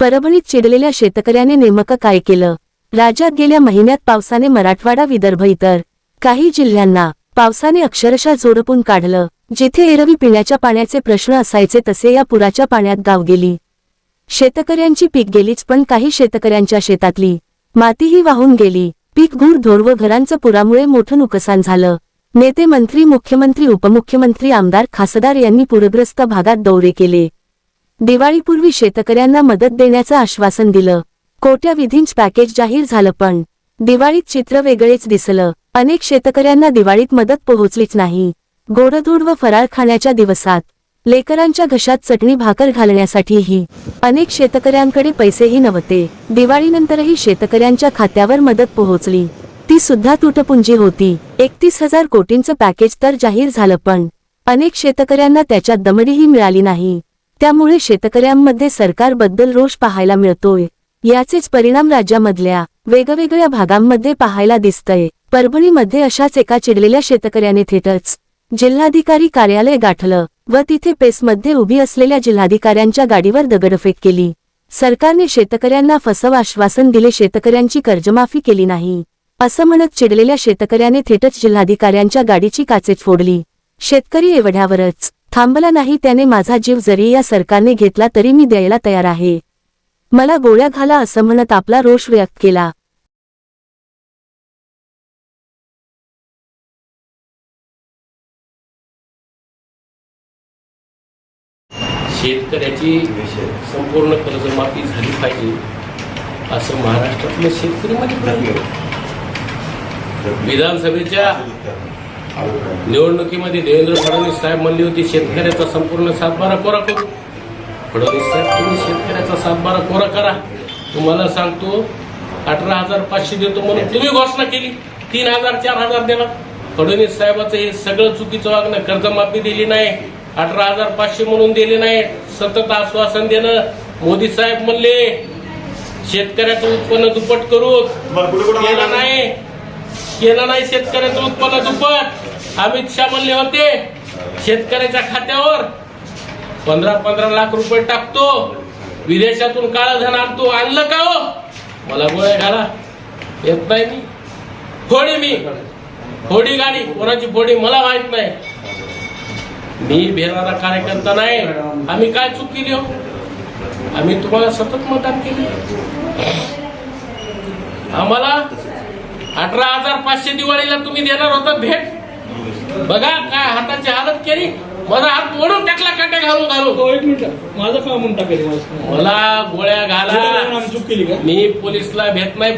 परभणीत चिडलेल्या शेतकऱ्याने नेमकं काय केलं? राज्यात गेल्या महिन्यात पावसाने मराठवाडा विदर्भ इतर काही जिल्ह्यांना पावसाने अक्षरशः झोडपून काढलं. जिथे एरवी पिण्याच्या पाण्याचे प्रश्न असायचे तसे या पुराच्या पाण्यात गाव गेली. शेतकऱ्यांची पीक गेलीच पण काही शेतकऱ्यांच्या शेतातली मातीही वाहून गेली. पीक घूर धोर व घरांचं पुरामुळे मोठं नुकसान झालं. नेते मंत्री मुख्यमंत्री उपमुख्यमंत्री आमदार खासदार यांनी पूरग्रस्त भागात दौरे केले. दिवाळीपूर्वी शेतकऱ्यांना मदत देण्याचं आश्वासन दिलं. कोट्याविधींच पॅकेज जाहीर झालं पण दिवाळीत चित्र वेगळेच दिसलं. अनेक शेतकऱ्यांना दिवाळीत मदत पोहोचलीच नाही. गोडधोड व फराळ खाण्याच्या दिवसात लेकरांच्या घशात चटणी भाकर घालण्यासाठीही अनेक शेतकऱ्यांकडे पैसेही नव्हते. दिवाळीनंतरही शेतकऱ्यांच्या खात्यावर मदत पोहोचली. ती सुद्धा तुटपुंजी होती. एकतीस हजार कोटींचं पॅकेज तर जाहीर झालं पण अनेक शेतकऱ्यांना त्याच्यात दमडीही मिळाली नाही. त्यामुळे शेतकऱ्यांमध्ये सरकारबद्दल रोष पाहायला मिळतोय. याचेच परिणाम राज्यामधल्या वेगवेगळ्या भागांमध्ये पाहायला दिसतंय. परभणीमध्ये अशाच एका चिडलेल्या शेतकऱ्याने थेटच जिल्हाधिकारी कार्यालय गाठलं व तिथे पेसमध्ये उभी असलेल्या जिल्हाधिकाऱ्यांच्या गाडीवर दगडफेक केली. सरकारने शेतकऱ्यांना फसव आश्वासन दिले शेतकऱ्यांची कर्जमाफी केली नाही. असं म्हणत चिडलेल्या शेतकऱ्याने थेटच जिल्हाधिकाऱ्यांच्या गाडीची काचेच फोडली. शेतकरी एवढ्यावरच थांबला नाही त्याने माझा जीव जरी या सरकारने घेतला तरी मी द्यायला तयार आहे. मला गोळ्या घाला असं म्हणत आपला रोष व्यक्त केला. शेतकऱ्याची संपूर्ण कर्जमाफी झाली पाहिजे असं महाराष्ट्रातले शेतकरी मध्ये विधानसभेच्या निवडणुकीमध्ये देवेंद्र फडणवीस साहेब म्हणली होती शेतकऱ्याचा संपूर्ण सातबारा कोरा करू. फडणवीस साहेब तुम्ही शेतकऱ्याचा सातबारा कोरा करा. तुम्हाला सांगतो अठरा हजार पाचशे देतो म्हणून तुम्ही घोषणा केली. तीन हजार चार हजार देणार. फडणवीस साहेबाचं हे सगळं चुकीचं वागणं कर्जमाफी दिली नाही अठरा हजार पाचशे म्हणून दिले नाही. सतत आश्वासन देणं. मोदी साहेब म्हणले शेतकऱ्याचं उत्पन्न दुप्पट करू. केलं नाही. केला नाही शेतकऱ्याचं उत्पन्न दुप्पट. अमित शहा म्हणले होते शेतकऱ्याच्या खात्यावर पंधरा पंधरा लाख रुपये टाकतो. विदेशातून काळं धन आणतो. आणलं का हो? मला गोळ्या घाला. येत नाही मी. फोडी मी. फोडी गाडी. कोणाची फोडी मला माहीत नाही. मी भेटणारा कार्यकर्ता नाही. आम्ही काय चूक केली हो? आम्ही तुम्हाला सतत मतदान केले आम्हाला अठरा हजार पाचशे दिवाळीला तुम्ही देणार होता भेट. बघा काय हाताची हालत केली. माझा हात मोडून टाकला काट्या घालून घालून तो एक मिनिट. माझं का म्हणून टाकेल. मला गोळ्या घाला. चूक केली का? मी पोलिसला भेट नाही.